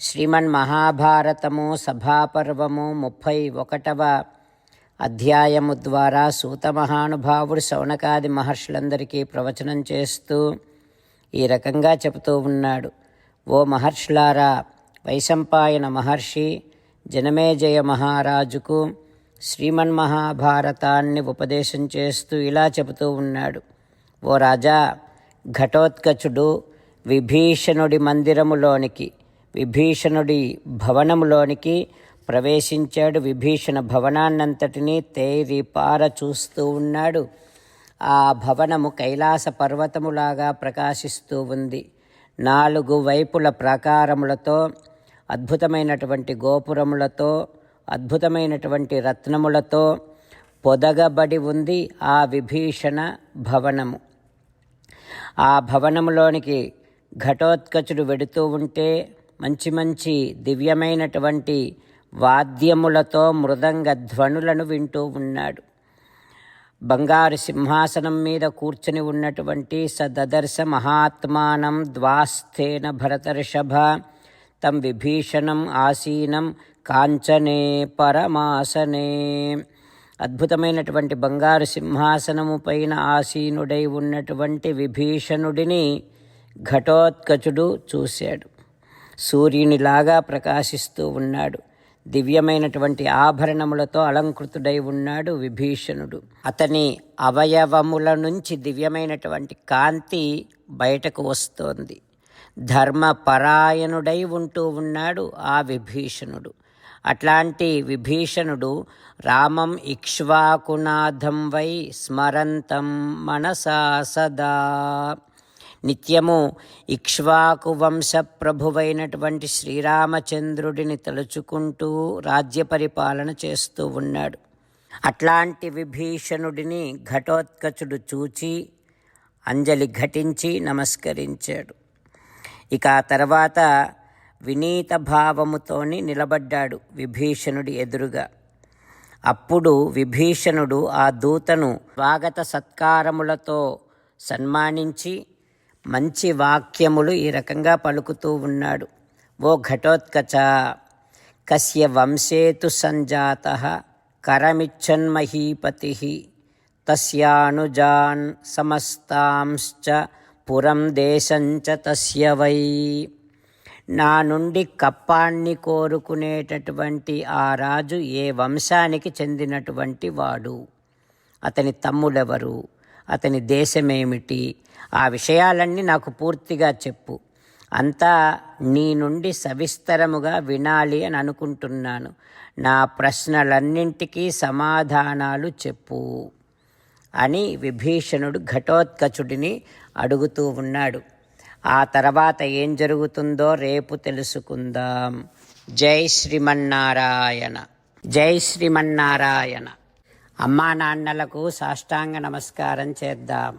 శ్రీమన్ మహాభారతము సభాపర్వము ముప్పై ఒకటవ అధ్యాయము ద్వారా సూత మహానుభావుడు శౌనకాది మహర్షులందరికీ ప్రవచనం చేస్తూ ఈ రకంగా చెబుతూ ఉన్నాడు. ఓ మహర్షులారా వైశంపాయన మహర్షి జనమేజయ మహారాజుకు శ్రీమన్మహాభారతాన్ని ఉపదేశం చేస్తూ ఇలా చెబుతూ ఉన్నాడు. ఓ రాజా ఘటోత్కచుడు విభీషణుడి మందిరములోనికి విభీషణుడి భవనములోనికి ప్రవేశించాడు. విభీషణ భవనాన్నంతటినీ తేరి పార చూస్తూ ఉన్నాడు. ఆ భవనము కైలాస పర్వతములాగా ప్రకాశిస్తూ ఉంది. నాలుగు వైపుల ప్రాకారములతో అద్భుతమైనటువంటి గోపురములతో అద్భుతమైనటువంటి రత్నములతో పొదగబడి ఉంది ఆ విభీషణ భవనము. ఆ భవనములోనికి ఘటోత్కచుడు వెడుతూ ఉంటే మంచి మంచి దివ్యమైనటువంటి వాద్యములతో మృదంగ ధ్వనులను వింటూ ఉన్నాడు. బంగారు సింహాసనం మీద కూర్చుని ఉన్నటువంటి సదదర్శ మహాత్మానం ద్వాస్థేన భరతర్షభ తం విభీషణం ఆసీనం కాంచనే పరమాసనే. అద్భుతమైనటువంటి బంగారు సింహాసనము పైన ఆసీనుడై ఉన్నటువంటి విభీషణుడిని ఘటోత్కచుడు చూశాడు. సూర్యునిలాగా ప్రకాశిస్తూ ఉన్నాడు. దివ్యమైనటువంటి ఆభరణములతో అలంకృతుడై ఉన్నాడు విభీషణుడు. అతని అవయవముల నుంచి దివ్యమైనటువంటి కాంతి బయటకు వస్తోంది. ధర్మపరాయణుడై ఉంటూ ఉన్నాడు ఆ విభీషణుడు. అట్లాంటి విభీషణుడు రామం ఇక్ష్వాకునాథం వై స్మరంతం మనసా సదా. నిత్యము ఇక్ష్వాకు వంశ ప్రభువైనటువంటి శ్రీరామచంద్రుడిని తలుచుకుంటూ రాజ్య పరిపాలన చేస్తూ ఉన్నాడు. అట్లాంటి విభీషణుడిని ఘటోత్కచుడు చూచి అంజలి ఘటించి నమస్కరించాడు. ఇక ఆ తర్వాత వినీత భావముతోని నిలబడ్డాడు విభీషణుడి ఎదురుగా. అప్పుడు విభీషణుడు ఆ దూతను స్వాగత సత్కారములతో సన్మానించి మంచి వాక్యములు ఈ రకంగా పలుకుతూ ఉన్నాడు. ఓ ఘటోత్కచ కస్య వంశేతు సంజాత కరమిచ్చన్మహీపతి తస్యానుజాన్ సమస్తాంశ్చ పురం దేశంచ తస్య వై. నా నుండి కప్పాన్ని కోరుకునేటటువంటి ఆ రాజు ఏ వంశానికి చెందినటువంటి వాడు? అతని తమ్ముడెవరు అతని దేశమేమిటి? ఆ విషయాలన్నీ నాకు పూర్తిగా చెప్పు. అంతా నీ నుండి సవిస్తరముగా వినాలి అని అనుకుంటున్నాను. నా ప్రశ్నలన్నింటికీ సమాధానాలు చెప్పు అని విభీషణుడు ఘటోత్కచుడిని అడుగుతూ ఉన్నాడు. ఆ తర్వాత ఏం జరుగుతుందో రేపు తెలుసుకుందాం. జై శ్రీమన్నారాయణ. జై శ్రీమన్నారాయణ. అమ్మా నాన్నలకు సాష్టాంగ నమస్కారం చేద్దాం.